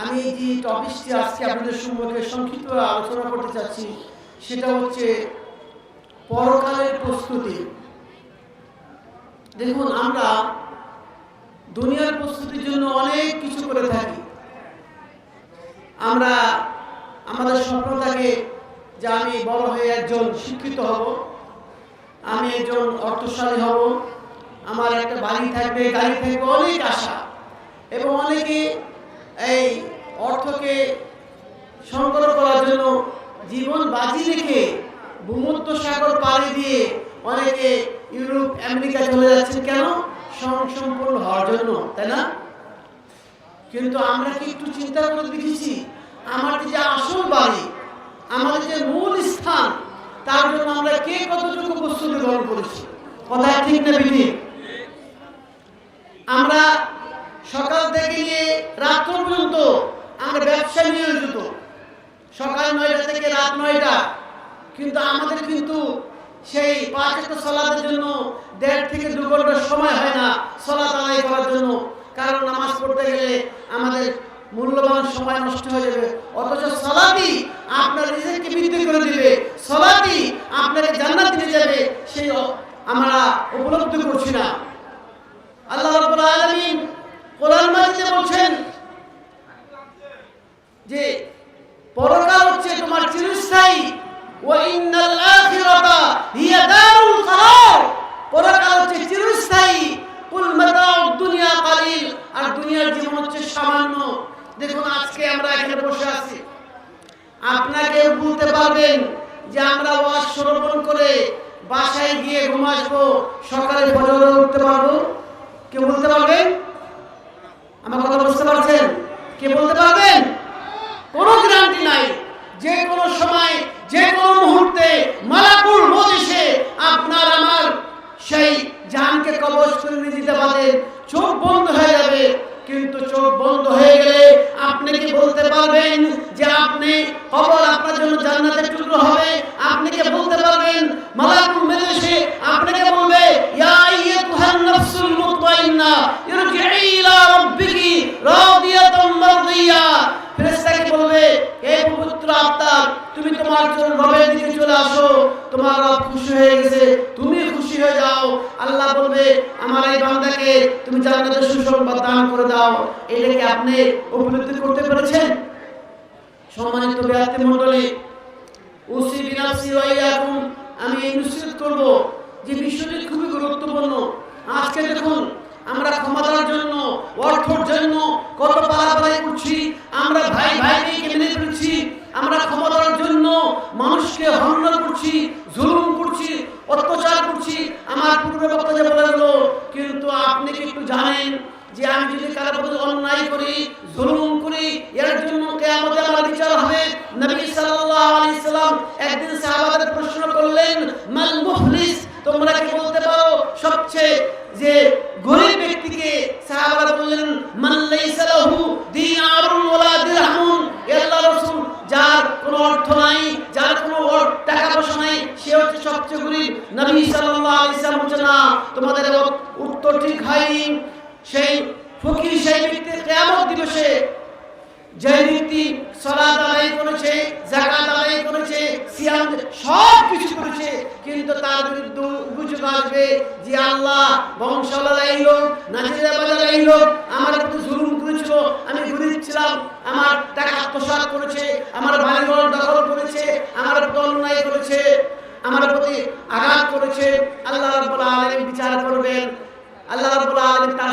আমি যে টপিকটি আজকে আপনাদের সম্মুখে সংক্ষিপ্ত আলোচনা করতে চাচ্ছি, সেটা হচ্ছে পরকালের প্রস্তুতি। দেখুন, আমরা দুনিয়ার প্রস্তুতির জন্য অনেক কিছু করে থাকি। আমরা আমাদের স্বপ্ন থাকে যে আমি বড় হয়ে একজন শিক্ষিত হব, আমি একজন অর্থশালী হব, আমার একটা বাড়ি থাকবে, গাড়ি থাকবে, অনেক আশা। এবং অনেকে এই অর্থকে সংগ্রহ করার জন্য জীবন বাজি রেখে ভূমধ্য সাগর পাড়ি দিয়ে অনেকে ইউরোপ, আমেরিকা চলে যাচ্ছে কেন? সম্পূর্ণ হওয়ার জন্য, তাই না? কিন্তু আমরা কি একটু চিন্তা করে দেখেছি আমার যে আসল বাড়ি, আমাদের যে মূল স্থান, তার জন্য আমরা কে কতটুকু প্রস্তুতি গ্রহণ করেছি? কথা ঠিক না বিধি আমরা সকাল থেকে নিয়ে রাত পর্যন্ত আমরা ব্যবসা নিয়োজিত। সকাল নয়টা থেকে রাত নয়টা। কিন্তু আমাদের কিন্তু সেই পাঁচ একটা সলাদের জন্য দেড় থেকে দু ঘণ্টার সময় হয় না সলাত আদায় করার জন্য। কারণ নামাজ পড়তে গেলে আমাদের মূল্যবান সময় নষ্ট হয়ে যাবে। অথচ সলাতি আপনার নিজেকে বৃদ্ধি করে দিবে। সলাতি আপনাকে জান্নাত নিয়ে যাবে। সেই আমরা উপলব্ধি করছি না। আল্লাহ রাব্বুল আলামিন কোরআন মাজিদে বলছেন যে পরকাল হচ্ছে তোমার চিরস্থায়ী। ওয়া ইন্নাল আখিরাতা হিয়া হচ্ছে চিরস্থায়ী। কুল মাতাউদ দুনিয়া কালিল। আর দুনিয়ার জীবন হচ্ছে সামান্য। দেখুন, আজকে আমরা এখানে বসে আছি। আপনাকে বলতে পারবেন যে আমরা ওয়াজ শ্রবণ করে বাসায় গিয়ে ঘুম আসব, সকালে ফজরে উঠতে পারব। কেউ বলতে পারবেন? আমার কথা বুঝতে পারছেন? কে বলতে পারবেন? নাই। যে সময়, যে মুহূর্তে আপনার আমার সেই জানকে করে নিয়ে যেতে পারে চোখ বন্ধ হয়ে যাবে। কিন্তু চোখ বন্ধ হয়ে গেলে আপনি কি বলতে পারবেন যে আপনি কবর আপনার জন্য জান্নাতের টুকরো হবে? আপনি কি বলতে পারবেন? মালাকুল মেরে আপনাকে বলবে ইয়া আইয়াতুহান নাফসুল মুতমাইন্না ইরজিই ইলা রাব্বিকি রাদিয়াতাম মারদিয়া ফেরেশতাকে বলবে হে পবিত্র আত্মা তুমি তোমার জন্য রবের দিকে চলে আসো তোমার রব খুশি হয়ে গেছে তুমি খুশি হয়ে যাও আল্লাহ বলবে আমার এই বান্দাকে তুমি জান্নাতের সুসংবাদ দান করে দাও আপনি উপলব্ধি করতে পেরেছেন? সম্মানিত ব্যক্তি মণ্ডলী উসি বিনাসি ওয়াইয়াকুম আমি এই নিশ্চিত করব যে বিষয়টি খুবই গুরুত্বপূর্ণ। আজকে দেখুন, আমরা ক্ষমতার জন্য অর্থর জন্য কত পালাপালাই করছি, আমরা ভাই ভাইকে মেনে ফেলছি আমরা ক্ষমতার জন্য মানুষকে হন্যা করছি, জুলুম করছি, অত্যাচার করছি। আমার পূর্বে বক্তা যে বলে কিন্তু আপনি কি একটু জানেন যে আমি যদি কারও প্রতি অন্যায় করি, জুলুম করি, এর জন্য কিয়ামতে আমার বিচার হবে। নবী সাল্লাল্লাহু আলাইহি সাল্লাম একদিন সাহাবাদের প্রশ্ন করলেন, মাল মুফলিস? তোমরা কি বলতে পারো? সবচেয়ে যে গরিব ব্যক্তিকে সাহাবারা বললেন, মান লাইসা লাহু দিনারুন ওয়ালা দিরহামুন। আল্লাহ রাসূল, যার কোনো অর্থ নাই, যার কোনো টাকা পয়সা নাই, সে হচ্ছে সবচেয়ে গরিব। নবী সাল্লাল্লাহু আলাইহি সাল্লাম বলছেন তোমাদের উত্তর ঠিক হয়নি। সেই ফকির সেই ব্যক্তির কিয়ামত দিবসে যে ব্যক্তি সালাত আদায় করেছে, যাকাত আদায় করেছে, সিয়াম সব কিছু করেছে, কিন্তু তার বিরুদ্ধে অভিযোগ আসবে যে আল্লাহ বংশালার এই লোক নাজিরা এই লোক আমার প্রতি জুলুম করেছিল, আমি গরিব ছিলাম, আমার টাকা আত্মসাৎ করেছে, আমার বাড়িঘর দখল করেছে, আমার প্রতি অন্যায় করেছে, আমার প্রতি আঘাত করেছে, আল্লাহ রাব্বুল আলামিন বিচার করবেন আল্লাহ রাব্বুল আলামিন তার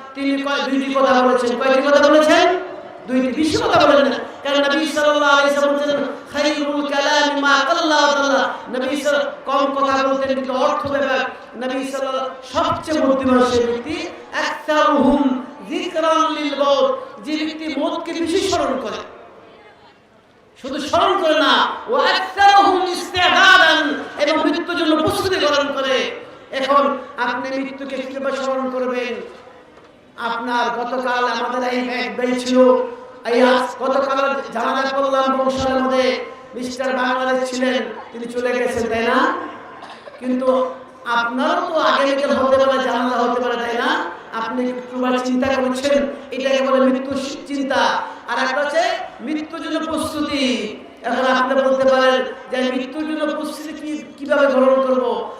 তিনি দুইটি কথা বলেছেন। কয়টি কথা বলেছেন? দুইটি বেশি কথা বলেন না কারণ নবী সাল্লাল্লাহু আলাইহি সাল্লাম বলেছেন কালাম মা কাল্লা তাআলা নবী কম কথা বলতেন, কিন্তু অর্থ ব্যাপক নবী সাল্লাল্লাহু সবচেয়ে বুদ্ধিমান সেই ব্যক্তি। আকতারুহুম যিকরান লিল মাউত। যে ব্যক্তি মৌতকে বেশি স্মরণ করে। শুধু স্মরণ করে না ও আকতারহুম ইস্তিদাদান এবং মৃত্যুর জন্য প্রস্তুতি গ্রহণ করে। এখন আপনি মৃত্যুকে কীভাবে স্মরণ করবেন? আপনার গতকাল আমাদের এই ব্যয় ছিল এই গতকাল জানাজা করলাম বংশের মধ্যে মিস্টার বাংলাদেশ ছিলেন, তিনি চলে গেছেন, তাই না? কিন্তু আপনারও তো আগামীকাল হতে পারে জানাজা হতে পারে, তাই না? আপনি একটুবার চিন্তা করছেন এটাকে বলে মৃত্যু চিন্তা। আর একটা হচ্ছে, মৃত্যুর জন্য প্রস্তুতি। এখন আপনি বলতে পারেন যে মৃত্যুর জন্য প্রস্তুতি কীভাবে গ্রহণ করব?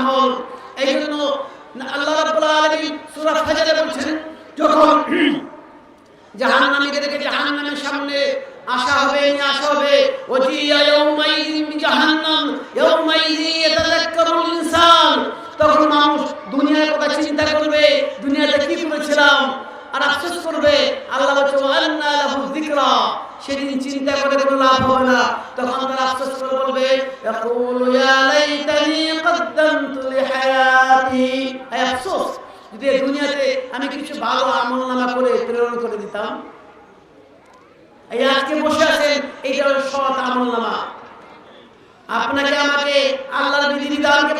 আমল এই জন্য আল্লাহ রাব্বুল বলছেন, যখন চিন্তা করবে, দুনিয়াতে কি করেছিলাম? আর আফসোস করবে, আল্লাহ সেদিন চিন্তা করে কোনো লাভ হবে না। তখন তারা আফসোস করে বলবে, ইয়াকুলু ইয়া লাইতানি কদ্দামতু লিহায়াতি। এই আফসোস, যদি এই দুনিয়াতে আমি কিছু ভালো আমল নামা করে প্রেরণ করে দিতাম। এই আজকে বসে আছেন, এইটা হলো সৎ আমল নামা। আপনাকে আমাকে আল্লাহর বিধিবিধানকে পালন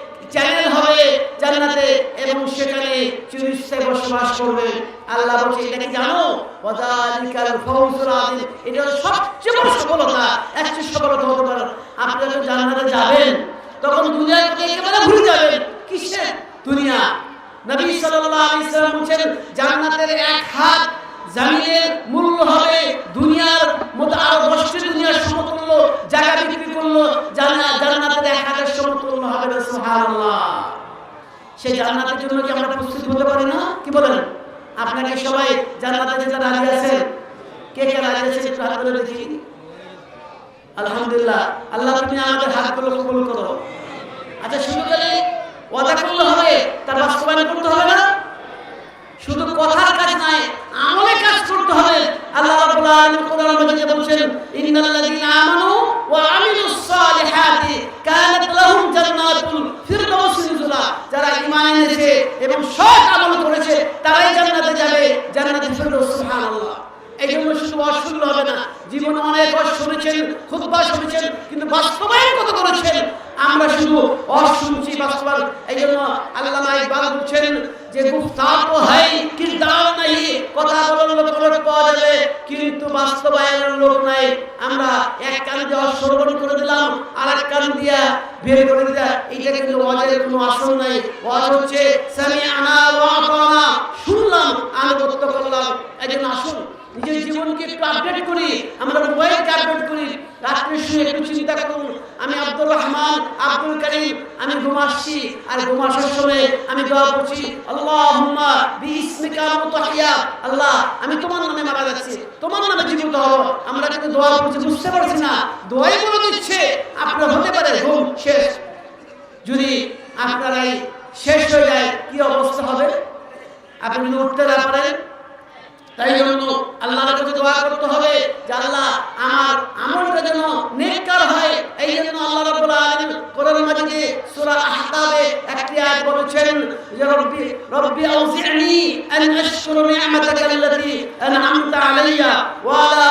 চ্যানেল হবে জান্নাতে এবং সেখানে চিরস্থায়ী বসবাস করবে। আল্লাহ বলছে, এটা জানো? ওয়াদালিকাল ফাউজুল আযীম। এটা সবচেয়ে বড় সফলতা একচেয়ে সফলতা হতে পারে। আপনি যখন জান্নাতে যাবেন, তখন দুনিয়া থেকে একেবারে ভুলে যাবেন। কিসের দুনিয়া? নবী সাল্লাল্লাহু আলাইহি সাল্লাম বলেন জান্নাতের এক হাত জামিনের মূল্য হবে দুনিয়ার মতো আরও দশটি দুনিয়ার সমতুল্য জায়গা বিক্রি করল জান্নাত জান্নাতের এক হাজার সমতুল্য হবে সুবহানাল্লাহ। সেই জান্নাতের জন্য কি আমরা প্রস্তুত হতে পারি না? কি বলেন? আপনাকে সবাই জান্নাতে যেতে রাজি আছেন? কে কে রাজি আছেন? একটু হাত তুলে দেখি। আলহামদুলিল্লাহ। আল্লাহ তুমি আমাদের হাতগুলো কবুল করো। আচ্ছা শুধু খালি ওয়াদা করলে হবে তার বাস্তবায়ন করতে হবে না? শুধু কথার কাজ নাই আমলে কাজ করতে হবে। আল্লাহ রাব্বুল আলামিন কোরআন মাজিদে বলেছেন, ইন্নাল্লাযীনা আমানু ওয়া আমিলুস সালিহাতি কানাত লাহুম জান্নাতুল ফিরদাউস নুজুলা। যারা ঈমান এনেছে এবং সৎ আমল করেছে, তারাই জান্নাতে যাবে, জান্নাতে ফিরদাউস, সুবহানাল্লাহ। এই জন্য শুধু অশুদ্ধ হবে না। জীবনে অনেক শুনেছেন খুতবা শুনেছেন, কিন্তু বাস্তবায়ন কত করেছেন? আমরা শুধু শুনছি বাস্তবায়ন। এই জন্য আল্লামা ইকবাল বলছেন যে, গুফতার তো হাই কিরদার নাই। কথা বলার লোক পাওয়া যাবে, কিন্তু বাস্তবায়নের লোক নাই। আমরা এক কান দিয়ে ওয়াজ শ্রবণ করে দিলাম আর এক কান দিয়া বের করে দিলাম। এইটা কিন্তু ওয়াজের কোনো আসল নাই। ওয়াজ হচ্ছে, সামিআনা ওয়া শুনলাম, আনুগত্য করলাম। এই জন্য আসুন। নিজের জীবনকে একটু আপডেট করি, আমরা মোবাইলকে আপডেট করি। রাত্রে শুয়ে একটু চিন্তা করুন, আমি আব্দুর রহমান, আব্দুল করিম, আমি ঘুমাচ্ছি আর সময় আমি দোয়া করছি মুতাহিয়া আল্লাহ, আমি তোমার নামে মারা যাচ্ছি, তোমার নামে জীবিত আমরা কিন্তু দোয়া করছি, বুঝতে পারছি না। দোয়াই বলে দিচ্ছে, আপনার হতে পারে ঘুম শেষ। যদি আপনারাই শেষ হয়ে যায়, কি অবস্থা হবে? আপনি উঠতে না পারেন তাই জন্য আল্লাহর কাছে দোয়া করতে হবে যে আল্লাহ আমার আমলটা যেন নেককার হয়, এই জন্য আল্লাহ রাব্বুল আলামিন কোরআন মাজিদে সূরা আহকাবে একটি আয়াত বলেছেন যে, রব্বি রব্বি আউজি'নি আন আশকুরা নি'মাতাকা আল্লাতী আন'আমতা আলাইয়া ওয়া আলা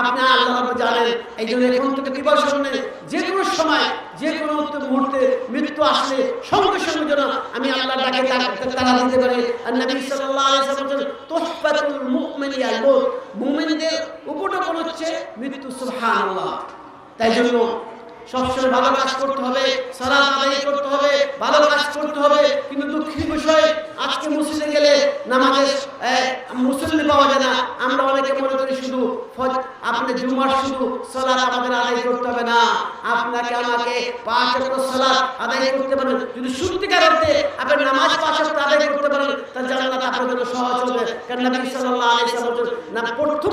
আপনি আল্লাহ জানেন এই জন্য এখন থেকে শুনে যে কোনো সময় যে কোনো মুহূর্তে মৃত্যু আসলে সঙ্গে সঙ্গে যেন আমি আল্লাহ ডাকে তারা দিতে পারি। তাই জন্য সবসময় ভালো কাজ করতে হবে সালাত আদায় করতে হবে ভালো কাজ করতে হবে কিন্তু দুঃখের বিষয় আজকে মসজিদে গেলে নামাজে আহ, মুসল্লি পাওয়া যায় না আমরা অনেকে মনে করি শুধু ফজ- আপনি জুমার শুধু সালাত আমাদের আদায় করতে হবে না আপনাকে আমাকে পাঁচ ওয়াক্ত সালাত আদায় করতে পারেন যদি সত্যিকার অর্থে আপনি নামাজ পাঁচ ওয়াক্ত আদায় করতে পারেন তাহলে জান্নাত আপনার জন্য সহজ হবে কারণ নবী সাল্লাল্লাহু আলাইহি ওয়াসাল্লাম বলেছেন, না প্রথম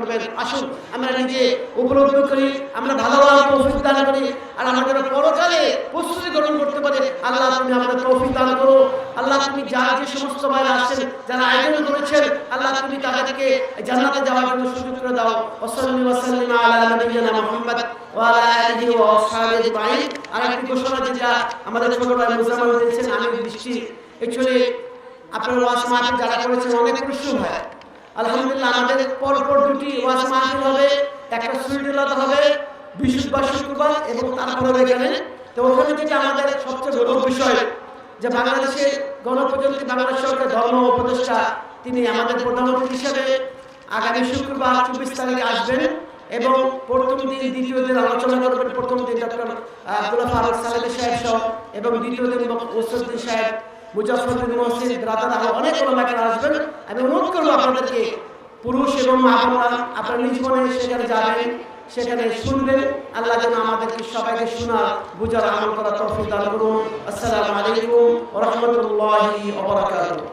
করবেন, আসুন, আমরা নিজে উপলব্ধ করি, আমরা ভালো ভালো তৌফিক দান করি, আর আমাদের পরকালে প্রস্তুতি গ্রহণ করতে পারে। আল্লাহ তুমি আমাদের তৌফিক দান করো। আল্লাহ তুমি যারা যে সমস্ত ভাইরা আসছেন, যারা আয়োজন করেছেন, আল্লাহ তুমি তাদেরকে জান্নাতে যাওয়ার জন্য সুযোগ করে দাও। ওয়াসাল্লি ওয়াসাল্লিম আলা নবিয়িনা মুহাম্মদ আমাদের ছোট ভাই মুজাম্মেল আপনার যারা করেছেন, অনেক পরিশ্রম হয়। আলহামদুলিল্লাহ, আমাদের পর পর দুটি ওয়াজ মাহফিল হবে, একটা সুইডেলাতে হবে বৃহস্পতিবার শুক্রবার এবং তারপর এখানে। তো ওখানে যেটা আমাদের সবচেয়ে গৌরব বিষয় যে বাংলাদেশে গণপ্রজাতন্ত্রী বাংলাদেশ সরকার ধর্ম উপদেষ্টা, তিনি আমাদের প্রধানমন্ত্রী হিসেবে আগামী শুক্রবার চব্বিশ তারিখে আসবেন এবং প্রথম দিন, দ্বিতীয় দিন আলোচনা করবেন প্রথম দিন ডক্টর আব্দুল্লাহ ফারুক সালেদ সাহেব সহ এবং দ্বিতীয় দিন ওসুদ্দিন সাহেব মুজাফরুদ্দিন মসজিদ ব্রাদার আরও অনেক ওলামাকেরা আসবেন। আমি অনুরোধ করব আপনাদেরকে, পুরুষ এবং মা বোনরা, আপনার নিজ মনে সেখানে যাবেন, সেখানে শুনবেন। আল্লাহ যেন আমাদেরকে সবাইকে শোনার, বুঝার, আমল করা তৌফিক দান করুন। আসসালামু আলাইকুম ওয়া রাহমাতুল্লাহি ওয়া বারাকাতুহু।